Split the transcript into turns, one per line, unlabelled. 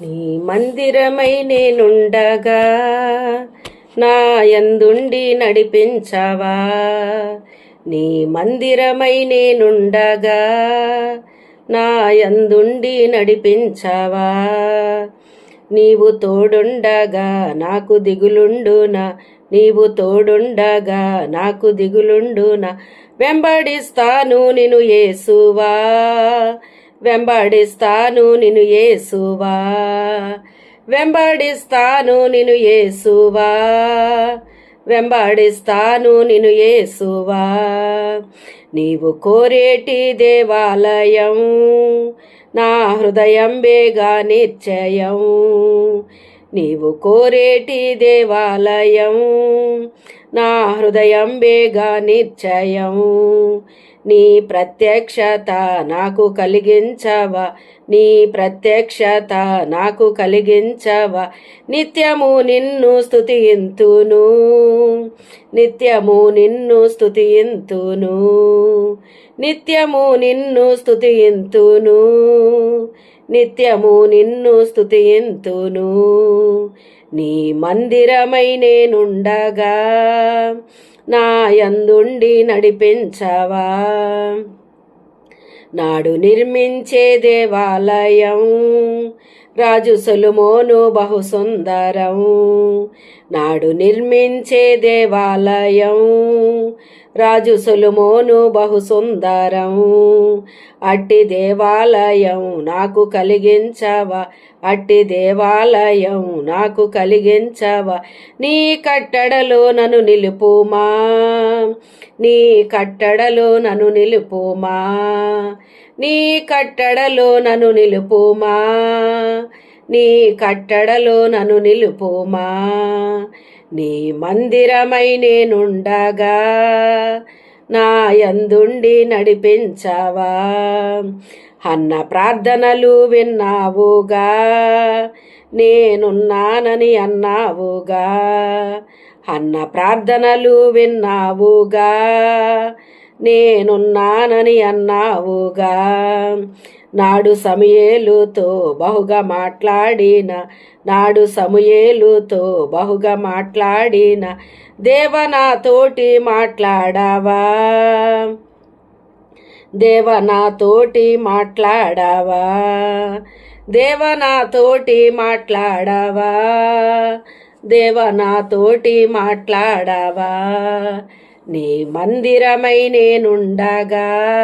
నీ మందిరమై నేనుండగా నా యందుండి నడిపించవా? నీ మందిరమై నేనుండగా నా యందుండి నడిపించవా? నీవు తోడుండగా నాకు దిగులుండునా? నీవు తోడుండగా నాకు దిగులుండునా? వెంబడిస్తాను నిన్ను ఏసువా వెంబడిస్తాను నిన్ను ఏసువా వెంబడిస్తాను నిన్ను యేసువా. వెంబడిస్తాను నిన్ను ఏసువా నీవు కోరేటి దేవాలయం నా హృదయం బేగా నిశ్చయం. నీవు కోరేటి దేవాలయం నా హృదయం బేగా నిశ్చయం. నీ ప్రత్యక్షత నాకు కలిగించవా? నీ ప్రత్యక్షత నాకు కలిగించవా? నిత్యము నిన్ను స్థుతింతును నిత్యము నిన్ను స్తుతింతును నిత్యము నిన్ను స్తుతింతును నిత్యము నిన్ను స్తుతింతును నీ మందిరమై నేనుండగా నా యందుండి నడిపించవా. నాడు నిర్మించే దేవాలయం రాజు సొలుమోను బహు సుందరం నాడు నిర్మించే దేవాలయం. రాజు సొలుమోను బహు సుందరం అట్టి దేవాలయం నాకు కలిగించవా అట్టి దేవాలయం నాకు కలిగించవా నీ కట్టడలో నన్ను నిలుపుమా నీ కట్టడలో నన్ను నిలుపుమా నీ కట్టడలో నన్ను నిలుపుమా నీ కట్టడలో నన్ను నిలుపుమా? నీ మందిరమై నేనుండగా నా యందుండి నడిపించవా? అన్న ప్రార్థనలు విన్నావుగా నేనున్నానని అన్నావుగా. అన్న ప్రార్థనలు విన్నావుగా నేనున్నానని అన్నావుగా. నాడు సమయేలుతో బహుగా మాట్లాడిన నాడు సమయేలుతో బహుగా మాట్లాడిన దేవ నాతోటి మాట్లాడావా? దేవ నాతోటి మాట్లాడావా? దేవ నాతోటి మాట్లాడావా? దేవ నాతోటి మాట్లాడావా? నీ మందిరమై నేనుండగా